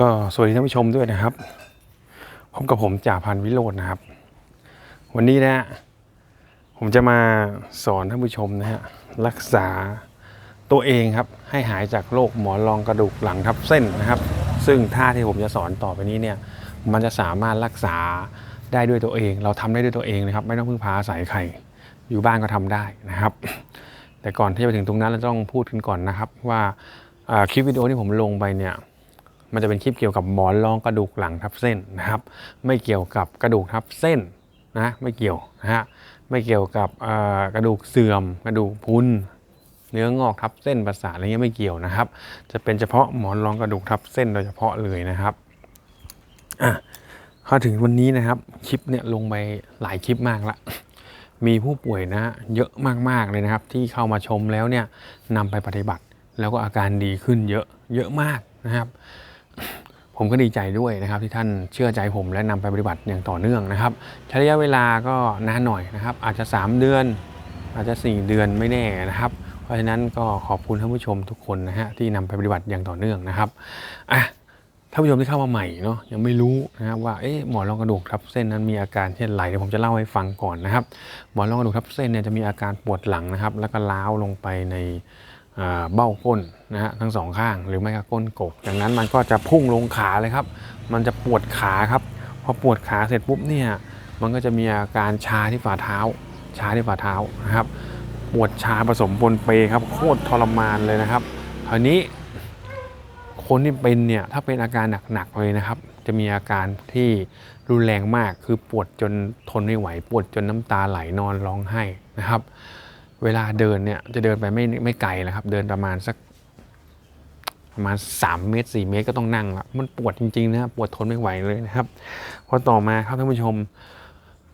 ก็สวัสดีท่านผู้ชมด้วยนะครับพบกับผมจ่าพันวิโรจน์นะครับ วันนี้นะฮะผมจะมาสอนท่านผู้ชมนะฮะรักษาตัวเองครับ ให้หายจากโรคหมอนรองกระดูกหลังทับเส้นนะครับ ซึ่งท่าที่ผมจะสอนต่อไปนี้เนี่ย มันจะสามารถรักษาได้ด้วยตัวเอง เราทำได้ด้วยตัวเองนะครับ ไม่ต้องพึ่งพาอาศัยใครอยู่บ้านก็ทำได้นะครับ แต่ก่อนที่จะไปถึงตรงนั้นเราต้องพูดกันก่อนนะครับ ว่าอ่าคลิปวิดีโอที่ผมลงไปเนี่ย มันจะเป็นคลิปเกี่ยวกับหมอนรองกระดูกหลังทับเส้นนะครับ ไม่เกี่ยวกับกระดูกทับเส้นนะไม่เกี่ยวนะฮะไม่เกี่ยวกับกระดูกเสื่อม กระดูกพุนเนื้องอกทับเส้นประสาทอะไรเงี้ยไม่เกี่ยวนะครับ จะเป็นเฉพาะหมอนรองกระดูกทับเส้นโดยเฉพาะเลยนะครับอะเข้าถึงวันนี้นะครับคลิปเนี่ยลงไปหลายคลิปมากละมีผู้ป่วยนะฮะเยอะมากๆเลยนะครับ ที่เข้ามาชมแล้วเนี่ยนำไปปฏิบัติ แล้วก็อาการดีขึ้นเยอะเยอะมากนะครับ ผมก็ดีใจด้วยนะครับที่ท่านเชื่อใจผมและนำไปปฏิบัติอย่างต่อเนื่องนะครับใช้ระยะเวลาก็นานหน่อยนะครับ อาจจะ 3 เดือน อาจจะ 4 เดือนไม่แน่นะครับ เพราะฉะนั้นก็ขอบคุณท่านผู้ชมทุกคนนะฮะที่นำไปปฏิบัติอย่างต่อเนื่องนะครับอะท่านผู้ชมที่เข้ามาใหม่เนาะยังไม่รู้นะครับว่าเอ๊ะหมอนรองกระดูกทับเส้นนั้นมีอาการเช่นไรเดี๋ยวผมจะเล่าให้ฟังก่อนนะครับ หมอนรองกระดูกทับเส้นเนี่ยจะมีอาการปวดหลังนะครับ แล้วก็ล้าวลงไปใน เบ้าก้นนะฮะทั้งสองข้างหรือไม่ก็ก้นกบดังนั้นมันก็จะพุ่งลงขาเลยครับ มันจะปวดขาครับพอปวดขาเสร็จปุ๊บเนี่ยมันก็จะมีอาการชาที่ฝ่าเท้า ชาที่ฝ่าเท้านะครับปวดชาผสมปนเปครับโคตรทรมานเลยนะครับคราวนี้คนที่เป็นเนี่ยถ้าเป็นอาการหนักๆเลยนะครับ จะมีอาการที่รุนแรงมากคือปวดจนทนไม่ไหว ปวดจนน้ำตาไหลนอนร้องไห้นะครับ เวลาเดินเนี่ยจะเดินไปไม่ไม่ไกลนะครับ เดินประมาณสักประมาณ 3 เมตร 4 เมตรก็ต้องนั่งละมันปวดจริงๆนะปวดทนไม่ไหวเลยนะครับพอต่อมาครับท่านผู้ชม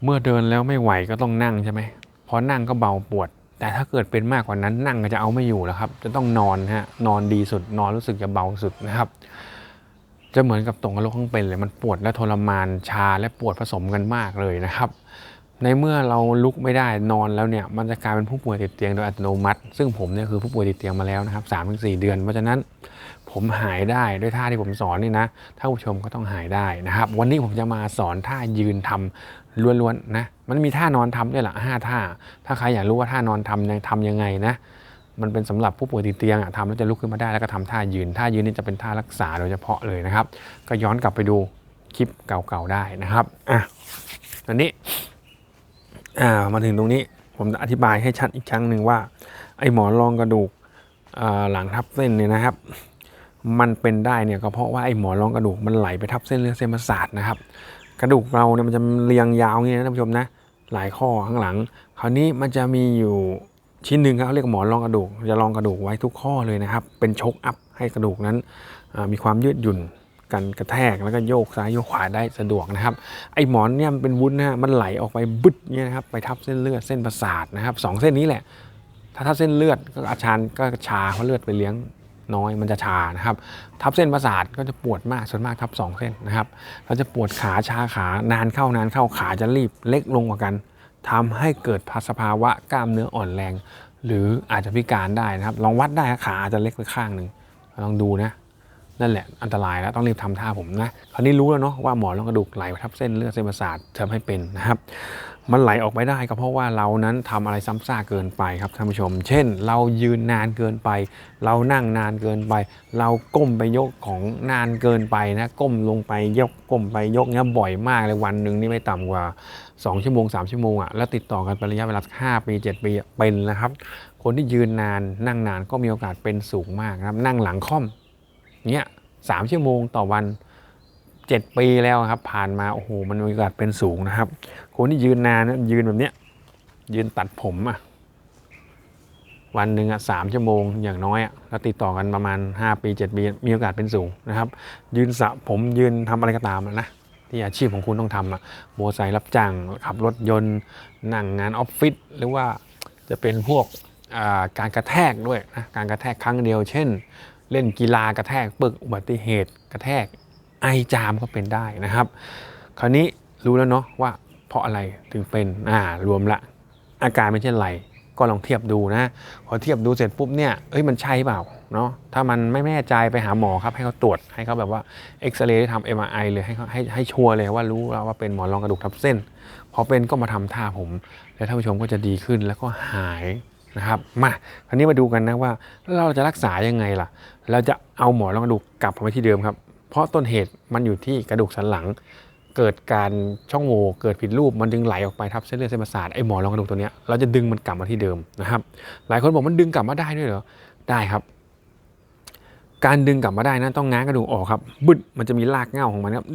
เมื่อเดินแล้วไม่ไหวก็ต้องนั่งใช่ไหมพอนั่งก็เบาปวด แต่ถ้าเกิดเป็นมากกว่านั้นนั่งก็จะเอาไม่อยู่แล้วครับ จะต้องนอนฮะนอนดีสุด นอนรู้สึกจะเบาสุดนะครับ จะเหมือนกับตรงกระโหลกข้างเป็นเลยมันปวดและทรมานชาและปวดผสมกันมากเลยนะครับ ในเมื่อเราลุกไม่ได้นอนแล้วเนี่ยมันจะกลายเป็นผู้ป่วยติดเตียงโดยอัตโนมัติ ซึ่งผมเนี่ยคือผู้ป่วยติดเตียงมาแล้วนะครับสามถึงสี่เดือน เพราะฉะนั้นผมหายได้ด้วยท่าที่ผมสอนนี่นะถ้านผู้ชมก็ต้องหายได้นะครับ วันนี้ผมจะมาสอนท่ายืนทำล้วนๆนะมันมีท่านอนทำด้วยหละห้าท่า ถ้าใครอยากรู้ว่าท่านอนทำยังทำยังไงนะมันเป็นสำหรับผู้ป่วยติดเตียงอะทำแล้วจะลุกขึ้นมาได้แล้วก็ทำท่ายืนท่ายืนนี่จะเป็นท่ารักษาโดยเฉพาะเลยนะครับ ก็ย้อนกลับไปดูคลิปเก่าๆได้นะครับอะอันนี้ อ่ามาถึงตรงนี้ผมจะอธิบายให้ชัดอีกครั้งหนึ่งว่า ไอ้หมอนรองกระดูกหลังทับเส้นเนี่ยนะครับ มันเป็นได้เนี่ยก็เพราะว่าไอ้หมอนรองกระดูกมันไหลไปทับเส้นเลือดเส้นประสาทนะครับ กระดูกเราเนี่ยมันจะเรียงยาวอย่างนี้นะท่านผู้ชมนะหลายข้อข้างหลัง คราวนี้มันจะมีอยู่ชิ้นหนึ่งครับเขาเรียกหมอนรองกระดูกจะรองกระดูกไว้ทุกข้อเลยนะครับ เป็นชกอัพให้กระดูกนั้นมีความยืดหยุ่น กันกระแทกแล้วก็โยกซ้ายโยกขวาได้สะดวกนะครับ ไอ้หมอนเนี่ยมันเป็นวุ้นนะฮะมันไหลออกไปบึดเนี่ยนะครับไปทับเส้นเลือดเส้นประสาทนะครับสองเส้นนี้แหละ ถ้าทับเส้นเลือดก็อาชานก็ชาเพราะเลือดไปเลี้ยงน้อยมันจะชานะครับ ทับเส้นประสาทก็จะปวดมากส่วนมากทับสองเส้นนะครับเราจะปวดขาชาขานานเข้านานเข้าขาจะรีบเล็กลงกว่ากันทำให้เกิดสภาวะกล้ามเนื้ออ่อนแรง หรืออาจจะพิการได้นะครับ ลองวัดได้ขาอาจจะเล็กไปข้างหนึ่งลองดูนะ นั่นแหละอันตรายแล้วต้องรีบทำท่าผมนะ คราวนี้รู้แล้วเนาะว่าหมอนรองกระดูกไหลไปทับเส้นเลือดเส้นประสาททำให้เป็นนะครับ มันไหลออกไปได้ก็เพราะว่าเรานั้นทำอะไรซ้ำซากเกินไปครับท่านผู้ชม เช่น เรายืนนานเกินไป เรานั่งนานเกินไป เราก้มไปยกของนานเกินไปนะก้มลงไปยกก้มไปยกเนี้ยบ่อยมากเลยวันหนึ่งนี่ไม่ต่ำกว่า 2 ชั่วโมง 3 ชั่วโมงอะ่ะแล้วติดต่อกันเป็นระยะเวลา5ปี7ปีเป็นนะครับ คนที่ยืนนานนั่งนานก็มีโอกาสเป็นสูงมากนะครับนั่งหลังค่อม เนี้ยสามชั่วโมงต่อวันเจ็ดปีแล้วครับ ผ่านมาโอ้โหมันมีโอกาสเป็นสูงนะครับ คนที่ยืนนานนะยืนแบบเนี้ยยืนตัดผมอะวันหนึ่งอะสามชั่วโมงอย่างน้อยอะแล้วติดต่อกันประมาณ 5 ปี 7 ปีมีโอกาสเป็นสูงนะครับ ยืนสระผมยืนทำอะไรก็ตามนะที่อาชีพของคุณต้องทำอะโมอไซค์รับจ้างขับรถยนต์นั่งงานออฟฟิศหรือว่าจะเป็นพวกการกระแทกด้วยนะการกระแทกครั้งเดียว เช่น เล่นกีฬากระแทกปึกอุบัติเหตุกระแทกไอจามก็เป็นได้นะครับ คราวนี้รู้แล้วเนาะว่าเพราะอะไรถึงเป็นอ่ารวมละ อาการเป็นเช่ไรก็ลองเทียบดูนะ พอเทียบดูเสร็จปุ๊บเนี่ยเอ้ยมันใช่เปล่าเนาะถ้ามันไม่แน่ใจไปหาหมอครับให้เขาตรวจให้เขาแบบว่าเอ็กซเรย์ทำเอ็มไอเลยให้เขาให้ให้ชัวร์เลยว่ารู้แล้วว่าเป็นหมอนรองกระดูกทับเส้น พอเป็นก็มาทำท่าผม แล้วท่านผู้ชมก็จะดีขึ้นแล้วก็หาย นะครับมาคราวนี้มาดูกันนะว่าเราจะรักษายังไงล่ะ เราจะเอาหมอนรองกระดูกกลับมาที่เดิมครับ เพราะต้นเหตุมันอยู่ที่กระดูกสันหลัง เกิดการช่องโหว่เกิดผิดรูปมันจึงไหลออกไปทับเส้นเลือดเส้นประสาทไอ้หมอนรองกระดูกตัวเนี้ยเราจะดึงมันกลับมาที่เดิมนะครับ หลายคนบอกมันดึงกลับมาได้ด้วยเหรอได้ครับ การดึงกลับมาได้นะต้องง้างกระดูกออกครับบึดมันจะมีรากเง้าของมันครับ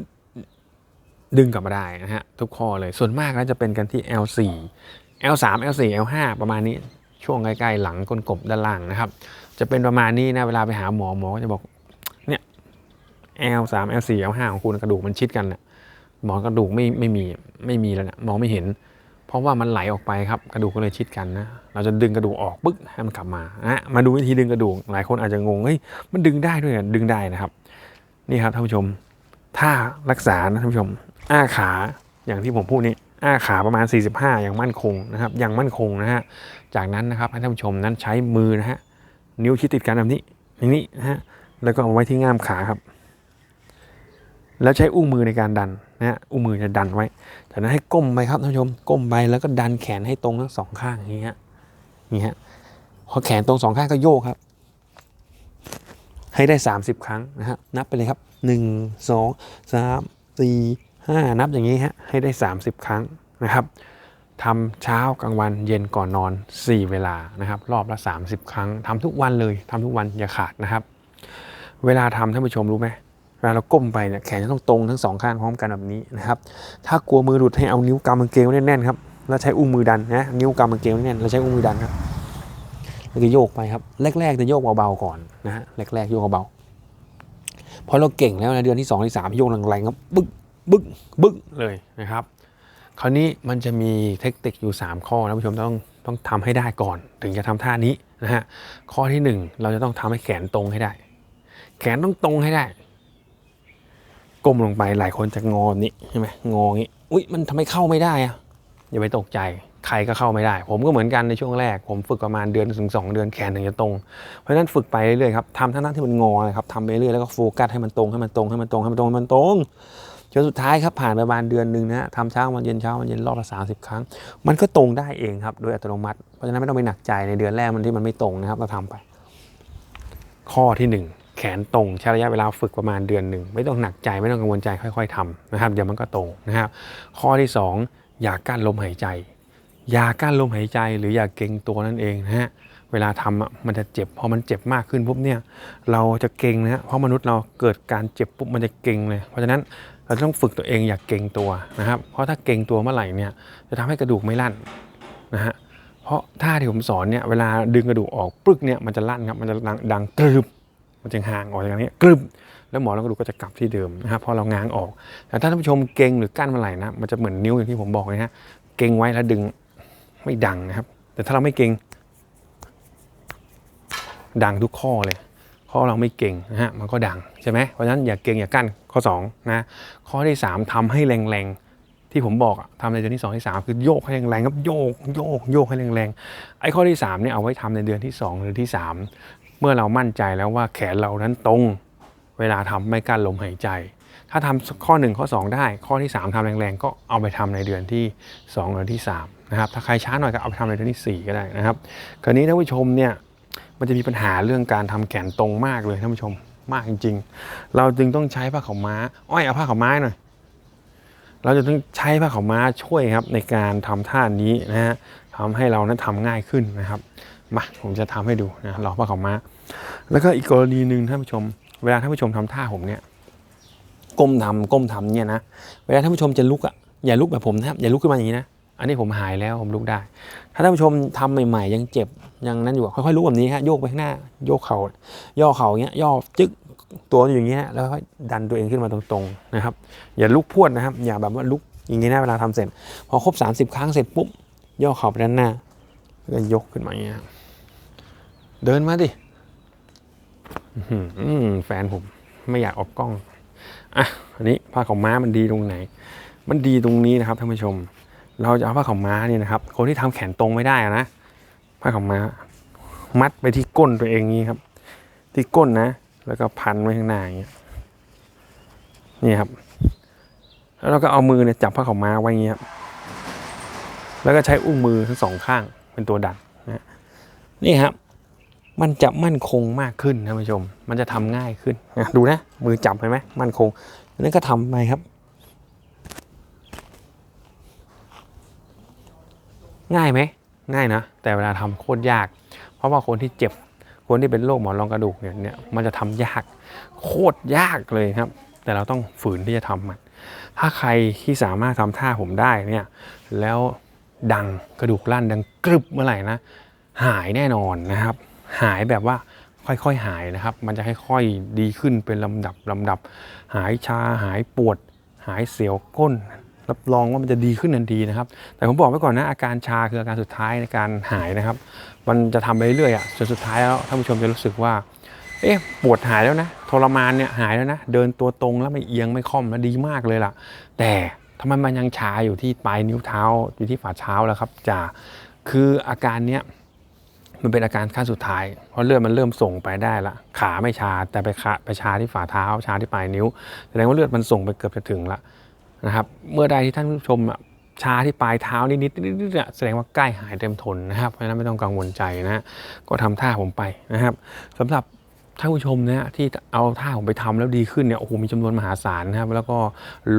ดึงกลับมาได้นะฮะทุกข้อเลยส่วนมากแล้วจะเป็นกันที่ L4 L3 L4 L5 ประมาณนี้ ช่วงใกล้ๆหลังก้นกบด้านล่างนะครับ จะเป็นประมาณนี้นะเวลาไปหาหมอหมอก็จะบอกเนี่ย L3 L4 L5 ของคุณกระดูกมันชิดกันนะหมอกระดูกไม่ไม่มีไม่มีแล้วนะมองไม่เห็น เพราะว่ามันไหลออกไปครับกระดูกก็เลยชิดกันนะเราจะดึงกระดูกออกปึ๊กให้มันกลับมานะมาดูวิธีดึงกระดูกหลายคนอาจจะงงเฮ้ยมันดึงได้ด้วยเหรอดึงได้นะครับ นี่ครับท่านผู้ชม ถ้ารักษานะท่านผู้ชมอ้าขาอย่างที่ผมพูดนี้ อ้าขาประมาณ 45 อย่างมั่นคงนะครับอย่างมั่นคงนะฮะจากนั้นนะครับให้ท่านผู้ชมนั้นใช้มือนะฮะนิ้วชิดติดกันแบบนี้อย่างนี้นะฮะแล้วก็เอาไว้ที่ง่ามขาครับ แล้วใช้อุ้งมือในการดันนะฮะอุ้งมือจะดันไว้ จากนั้นให้ก้มไปครับท่านผู้ชมก้มไปแล้วก็ดันแขนให้ตรงทั้งสองข้างอย่างนี้ฮะอย่างนี้ฮะพอแขนตรงสองข้างก็โยกครับ ให้ได้ 30 ครั้งนะฮะนับไปเลยครับ 1 2 3 4 5 นับอย่างนี้ฮะให้ได้ 30 ครั้งนะครับทำเช้ากลางวันเย็นก่อนนอน 4 เวลานะครับ รอบละ 30 ครั้งทำทุกวันเลยทำทุกวันอย่าขาดนะครับ เวลาทำท่านผู้ชมรู้ไหมเวลาเราก้มไปเนี่ยแขนจะต้องตรงทั้งสองข้างพร้อมกันแบบนี้นะครับ ถ้ากลัวมือหลุดให้เอานิ้วกำกางเกงไว้แน่นๆครับแล้วใช้อุ้งมือดันนะนิ้วกำกางเกงไว้แน่นแล้วใช้อุ้งมือดันครับแล้วก็โยกไปครับแรกๆจะโยกเบาๆก่อนนะฮะแรกๆโยกเบาๆพอเราเก่งแล้วนะเดือนที่สองที่สามโยกแรงๆครับบึก บึกบึกเลยนะครับ คราวนี้มันจะมีเทคนิคอยู่ 3 ข้อนะผู้ชมต้องต้องทำให้ได้ก่อน ถึงจะทำท่านี้นะฮะข้อที่ 1 เราจะต้องทำให้แขนตรงให้ได้ แขนต้องตรงให้ได้ก้มลงไปหลายคนจะงอนี้ใช่ไหมงออย่างนี้อุ้ยมันทำไมเข้าไม่ได้อะอย่าไปตกใจใครก็เข้าไม่ได้ ผมก็เหมือนกันในช่วงแรก ผมฝึกประมาณเดือนถึงสองเดือนแขนถึงจะตรง เพราะฉะนั้นฝึกไปเรื่อยๆครับทำทั้งนั้นที่มันงอนะครับทำไปเรื่อยแล้วก็โฟกัสให้มันตรงให้มันตรงให้มันตรงให้มันตรงให้มันตรง จนสุดท้ายครับผ่านประมาณเดือนหนึ่งนะฮะทำเช้าวันเย็นเช้าวันเย็นรอบละสาครั้ง มันก็ตรงได้เองครับ โดยอัตโนมัติ เพราะฉะนั้นไม่ต้องไปหนักใจในเดือนแรกมันที่มันไม่ตรงนะครับเราทำไป ข้อที่หนึ่งแขนตรงใช้ระยะเวลาฝึกประมาณเดือนหนึ่งไม่ต้องหนักใจไม่ต้องกังวลใจค่อย ๆทำนะครับเดี๋ยวมันก็ตรงนะครับ ข้อที่สองอย่ากั้นลมหายใจอย่ากั้นลมหายใจหรืออย่าเกรงตัวนั่นเองนะฮะเวลาทำอะมันจะเจ็บพอมันเจ็บมากขึ้นปุ๊บเนี่ยเราจะเกรงนะฮะเพราะมนุษย์เราเกิดการเจ็บปุ๊บมันจะเกรงเลย เพราะฉะนั้น เราต้องฝึกตัวเองอย่าเกรงตัวนะครับ เพราะถ้าเกรงตัวเมื่อไหร่เนี่ยจะทำให้กระดูกไม่ลั่นนะฮะเพราะท่าที่ผมสอนเนี่ยเวลาดึงกระดูกออกปึกเนี่ยมันจะลั่นครับมันจะดังดังกรึบมันจะห่างออกจากนี้กรึบแล้วหมอนรองกระดูกก็จะกลับที่เดิมนะครับพอเราง้างออก แต่ถ้าท่านผู้ชมเกรงหรือกั้นเมื่อไหร่นะมันจะเหมือนนิ้วอย่างที่ผมบอกเลยฮะเกรงไว้แล้วดึงไม่ดังนะครับ แต่ถ้าเราไม่เก่งดังทุกข้อเลย ข้อเราไม่เก่งนะฮะมันก็ดังใช่ไหมเพราะฉะนั้นอย่าเก่งอย่ากั้นข้อ2นะข้อที่ 3ทำให้แรงๆ ที่ผมบอกทำในเดือนที่2ที่3คือโยกให้แรงๆครับโยกโยกโยกให้แรงๆไอ้ข้อที่3เนี่ยเอาไว้ทำในเดือนที่ 2 หรือที่ 3 เมื่อเรามั่นใจแล้วว่าแขนเรานั้นตรง เวลาทำไม่กั้นลมหายใจ ถ้าทำข้อ 1 ข้อ 2 ได้ ข้อที่ 3ทำแรงๆ ก็เอาไปทำในเดือนที่ 2 หรือที่3นะครับถ้าใครช้าหน่อยก็เอาไปทำในเดือนที่ 4 ก็ได้นะครับคราวนี้ท่านผู้ชมเนี่ย มันจะมีปัญหาเรื่องการทำแขนตรงมากเลยท่านผู้ชมมากจริง ๆ เราจึงต้องใช้ผ้าขาวม้า อ้อยเอาผ้าขาวม้าหน่อย เราจะต้องใช้ผ้าขาวม้าช่วยครับ ในการทำท่านี้นะฮะทำให้เรานั้นทำง่ายขึ้นนะครับ มาผมจะทำให้ดูนะรอผ้าขาวม้า แล้วก็อีกกรณีหนึ่งท่านผู้ชม เวลาท่านผู้ชมทำท่าผมเนี่ย ก้มทำก้มทำเนี่ยนะ เวลาท่านผู้ชมจะลุกอะ อย่าลุกแบบผมนะครับ อย่าลุกขึ้นมาอย่างนี้นะ อันนี้ผมหายแล้วผมลุกได้ ถ้าท่านผู้ชมทำใหม่ ๆ ยังเจ็บยังนั้นอยู่ค่อยๆลุกแบบนี้ฮะโยกไปข้างหน้าโยกเข่าย่อเข่าเงี้ยย่อจึ๊กตัวอยู่อย่างเงี้ยแล้วค่อยดันตัวเองขึ้นมาตรงๆนะครับ อย่าลุกพวดนะครับ อย่าแบบว่าลุกอย่างงี้นะเวลาทำเสร็จ พอครบ 30 ครั้งเสร็จปุ๊บย่อเข่าไปด้านหน้าแล้วยกขึ้นมาเงี้ยเดินมาดิแฟนผมไม่อยากออกกล้องอะอันนี้ผ้าขาวม้ามันดีตรงไหน มันดีตรงนี้นะครับท่านผู้ชม เราจะเอาผ้าขาวม้าเนี่ยนะครับ คนที่ทำแขนตรงไม่ได้นะผ้าขาวม้า มัดไปที่ก้นตัวเองนี้ครับ ที่ก้นนะ แล้วก็พันไว้ข้างหน้าอย่างเงี้ยนี่ครับ แล้วเราก็เอามือเนี่ยจับผ้าขาวม้าไว้อย่างเงี้ยครับแล้วก็ใช้อุ้งมือทั้งสองข้างเป็นตัวดันนะนี่ครับ มันจะมั่นคงมากขึ้นท่านผู้ชม มันจะทำง่ายขึ้นนะดูนะมือจับเห็นไหมมั่นคงนั้นก็ทำไปครับ ง่ายไหมง่ายนะ แต่เวลาทำโคตรยาก เพราะว่าคนที่เจ็บ คนที่เป็นโรคหมอนรองกระดูกเนี่ยเนี่ยมันจะทำยาก โคตรยากเลยครับ แต่เราต้องฝืนที่จะทำมันถ้าใครที่สามารถทำท่าผมได้เนี่ยแล้วดังกระดูกลั่นดังกรึบเมื่อไหร่นะหายแน่นอนนะครับ หายแบบว่าค่อยๆหายนะครับ มันจะค่อยๆดีขึ้นเป็นลำดับลำดับ หายชาหายปวด หายเสียวก้น รับรองว่ามันจะดีขึ้นทันทีนะครับ แต่ผมบอกไว้ก่อนนะอาการชาคืออาการสุดท้ายในการหายนะครับ มันจะทำไปเรื่อยๆอะจนสุดท้ายแล้วท่านผู้ชมจะรู้สึกว่า เอ๊ะปวดหายแล้วนะทรมานเนี่ยหายแล้วนะ เดินตัวตรงแล้วไม่เอียงไม่ค่อมแล้วดีมากเลยล่ะ แต่ทำไมมันยังชาอยู่ที่ปลายนิ้วเท้าอยู่ที่ฝ่าเท้าแล้วครับจ่าคืออาการเนี้ยมันเป็นอาการขั้นสุดท้าย เพราะเลือดมันเริ่มส่งไปได้ละ ขาไม่ชาแต่ไปขาไปชาที่ฝ่าเท้า ชาที่ปลายนิ้ว แสดงว่าเลือดมันส่งไปเกือบจะถึงละ นะครับ เมื่อใดที่ท่านผู้ชมอะชาที่ปลายเท้านิดๆนิดนิดแสดงว่าใกล้หายเต็มทนนะครับเพราะฉะนั้นไม่ต้องกังวลใจนะฮะก็ทำท่าผมไปนะครับสำหรับ ท่านผู้ชมนะที่เอาท่าผมไปทำแล้วดีขึ้นเนี่ยโอ้โหมีจำนวนมหาศาลนะครับ แล้วก็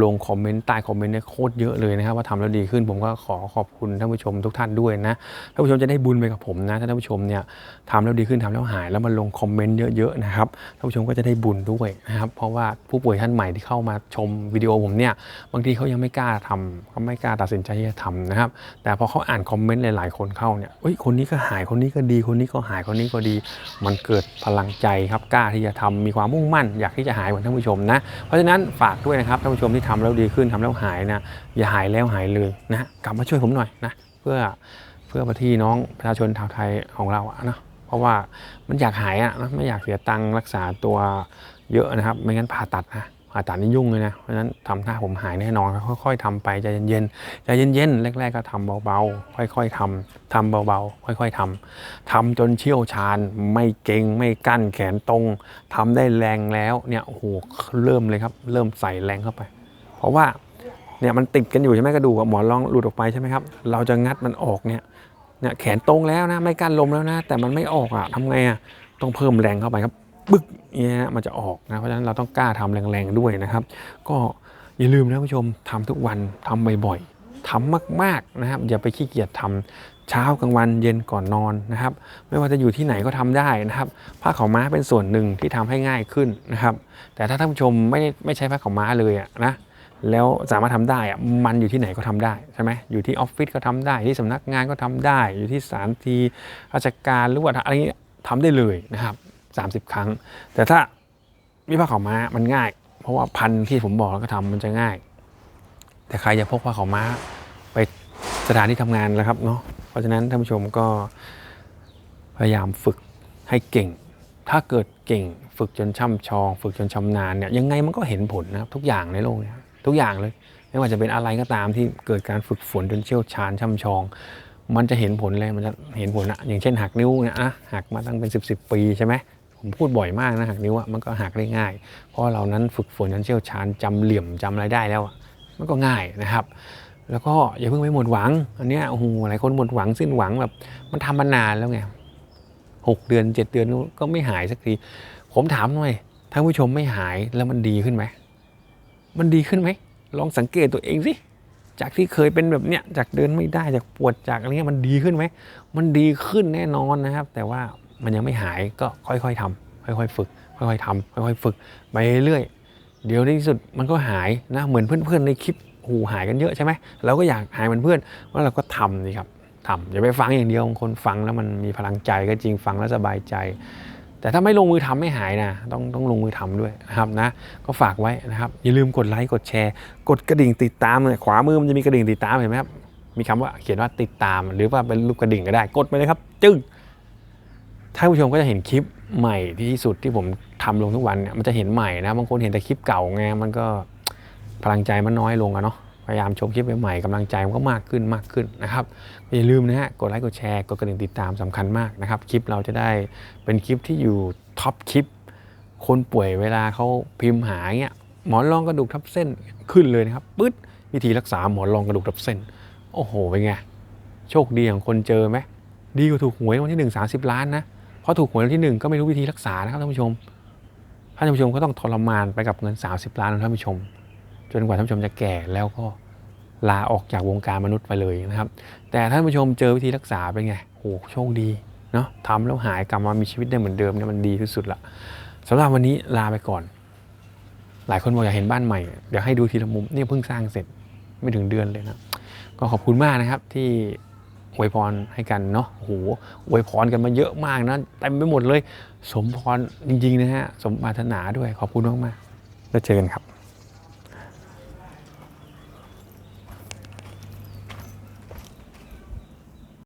ลงคอมเมนต์ใต้คอมเมนต์เนี่ยโคตรเยอะเลยนะครับ ว่าทำแล้วดีขึ้นผมก็ขอขอบคุณท่านผู้ชมทุกท่านด้วยนะท่านผู้ชมจะได้บุญไปกับผมนะถ้าท่านผู้ชมเนี่ยทำแล้วดีขึ้นทำแล้วหาย แล้วมาลงคอมเมนต์เยอะๆนะครับท่านผู้ชมก็จะได้บุญด้วยนะครับ เพราะว่าผู้ป่วยท่านใหม่ที่เข้ามาชมวิดีโอผมเนี่ยบางทีเขายังไม่กล้าทำเขาไม่กล้าตัดสินใจที่จะทำนะครับ แต่พอเขาอ่านคอมเมนต์หลายๆ คนเข้าเนี่ยเอ้ยคนนี้ก็หายคนนี้ก็ดีคนนี้ก็หายคนนี้ก็ดี มันเกิดพลังใจครับกล้าที่จะทำมีความมุ่งมั่น อยากที่จะหายเหมือนท่านผู้ชมนะ เพราะฉะนั้นฝากด้วยนะครับท่านผู้ชมที่ทำแล้วดีขึ้นทำแล้วหายนะอย่าหายแล้วหายเลยนะกลับมาช่วยผมหน่อยนะเพื่อเพื่อประที่น้องประชาชนชาวไทยของเราอะนะเพราะว่ามันอยากหายอะนะไม่อยากเสียตังค์รักษาตัวเยอะนะครับ ไม่งั้นผ่าตัดนะ ผ่าตัดนี่ยุ่งเลยนะ เพราะฉะนั้นทำท่าผมหายแน่นอนค่อย ๆทำไปใจเย็นๆใจเย็นๆแรก ๆ ก็ทำเบาๆ ค่อย ๆทำทำเบาๆ ค่อย ๆทำทำจนเชี่ยวชาญไม่เก่งไม่กั้นแขนตรงทำได้แรงแล้วเนี่ยโอ้โหเริ่มเลยครับ เริ่มใส่แรงเข้าไป เพราะว่าเนี่ยมันติดกันอยู่ใช่ไหมกระดูกหมอนรองหลุดออกไปใช่ไหมครับ เราจะงัดมันออกเนี่ยเนี่ยแขนตรงแล้วนะไม่กั้นลมแล้วนะ แต่มันไม่ออกอะทำไงอะต้องเพิ่มแรงเข้าไปครับ บึกเนี่ยมันจะออกนะเพราะฉะนั้นเราต้องกล้าทำแรงๆด้วยนะครับ ก็อย่าลืมนะผู้ชมทำทุกวันทำบ่อยๆทำมากๆนะครับ อย่าไปขี้เกียจทำเช้ากลางวันเย็นก่อนนอนนะครับ ไม่ว่าจะอยู่ที่ไหนก็ทำได้นะครับผ้าขาวม้าเป็นส่วนหนึ่งที่ทำให้ง่ายขึ้นนะครับ แต่ถ้าท่านผู้ชมไม่ไม่ใช้ผ้าขาวม้าเลยอะนะแล้วสามารถทำได้อะมันอยู่ที่ไหนก็ทำได้ใช่ไหมอยู่ที่ออฟฟิศก็ทำได้ที่สำนักงานก็ทำได้ อยู่ที่สถานที่ราชการหรือว่าอะไรเงี้ยทำได้เลยนะครับ 30 ครั้ง แต่ถ้าวิผ้าขาวม้ามันง่าย เพราะว่าพันที่ผมบอกแล้วก็ทำมันจะง่าย แต่ใครจะพกผ้าขาวม้าไปสถานที่ทำงานแล้วครับเนาะเพราะฉะนั้นท่านผู้ชมก็พยายามฝึกให้เก่ง ถ้าเกิดเก่ง ฝึกจนช่ำชอง ฝึกจนชำนาญเนี่ยยังไงมันก็เห็นผลนะครับทุกอย่างในโลกนี้ทุกอย่างเลย ไม่ว่าจะเป็นอะไรก็ตามที่เกิดการฝึกฝนจนเชี่ยวชาญช่ำชอง มันจะเห็นผลเลยมันจะเห็นผลอะอย่างเช่นหักนิ้วเนี่ยอะหักมาตั้งเป็น 10บสปีใช่ไหม ผมพูดบ่อยมากนะหักนิ้วอะมันก็หักได้ง่าย เพราะเรานั้นฝึกฝนจนเชี่ยวชาญจำเหลี่ยมจำอะไรได้แล้ว มันก็ง่ายนะครับ แล้วก็อย่าเพิ่งไปหมดหวัง อันเนี้ยโอ้โหหลายคนหมดหวังสิ้นหวังแบบ มันทำมานานแล้วไงหกเดือนเจ็ดเดือนก็ไม่หายสักที ผมถามหน่อยท่านผู้ชมไม่หายแล้วมันดีขึ้นไหมมันดีขึ้นไหมลองสังเกตตัวเองสิจากที่เคยเป็นแบบเนี้ยจากเดินไม่ได้จากปวดจากอะไรเงี้ยมันดีขึ้นไหมมันดีขึ้นแน่นอนนะครับ แต่ว่า มันยังไม่หายก็ค่อยๆทำค่อยๆ ฝึก ค่อยๆทำค่อยๆ ฝึกไปเรื่อยเดี๋ยวในที่สุดมันก็หายนะเหมือนเพื่อนๆในคลิปหูหายกันเยอะใช่ไหมเราก็อยากหายเหมือนเพื่อนว่าเราก็ทำนี่ครับทำอย่าไปฟังอย่างเดียวบางคนฟังแล้วมันมีพลังใจก็จริงฟังแล้วสบายใจ แต่ถ้าไม่ลงมือทำไม่หายนะต้องต้องลงมือทำด้วยนะครับนะก็ฝากไว้นะครับอย่าลืมกดไลค์กดแชร์ กดกระดิ่งติดตามเลยขวามือมันจะมีกระดิ่งติดตามเห็นไหมครับมีคำว่าเขียนว่าติดตามหรือว่าเป็นรูปกระดิ่งก็ได้ กดไปเลยครับจึ้ง ท่านผู้ชมก็จะเห็นคลิปใหม่ที่สุดที่ผมทำลงทุกวันเนี่ยมันจะเห็นใหม่นะบางคนเห็นแต่คลิปเก่าไงมันก็พลังใจมันน้อยลงอะเนาะพยายามชมคลิปใหม่ๆกำลังใจมันก็มากขึ้นมากขึ้นนะครับอย่าลืมนะฮะกดไลค์กดแชร์กดกระดิ่งติดตามสำคัญมากนะครับคลิปเราจะได้เป็นคลิปที่อยู่ท็อปคลิปคนป่วยเวลาเขาพิมพ์หาเงี้ยหมอนรองกระดูกทับเส้นขึ้นเลยนะครับปึ๊ดวิธีรักษาหมอนรองกระดูกทับเส้น โอ้โหเป็นไงโชคดีของคนเจอไหมดีกว่าถูกหวยรางวันที่หนึ่งสาสิบล้านนะ พราะถูกหวยที่หนึ่งก็ไม่รู้วิธีรักษานะครับท่านผู้ชมท่านผู้ชมก็ต้องทรมานไปกับเงิน 30 ล้านของท่านผู้ชม จนกว่าท่านผู้ชมจะแก่แล้วก็ลาออกจากวงการมนุษย์ไปเลยนะครับ แต่ท่านผู้ชมเจอวิธีรักษาเป็นไงโอ้โชคดีเนาะทำแล้วหายกลับมามีชีวิตได้เหมือนเดิมเนี่ยมันดีที่สุดละสำหรับวันนี้ลาไปก่อน หลายคนบอกอยากเห็นบ้านใหม่เดี๋ยวให้ดูทีละมุมเนี่ยเพิ่งสร้างเสร็จไม่ถึงเดือนเลยนะก็ขอบคุณมากนะครับที่ อวยพรให้กันเนาะโอ้โหอวยพรกันมาเยอะมากนะเต็มไปหมดเลย สมพรจริงๆนะฮะ สมปรารถนาด้วยขอบคุณมากๆแล้วเจอกันครับ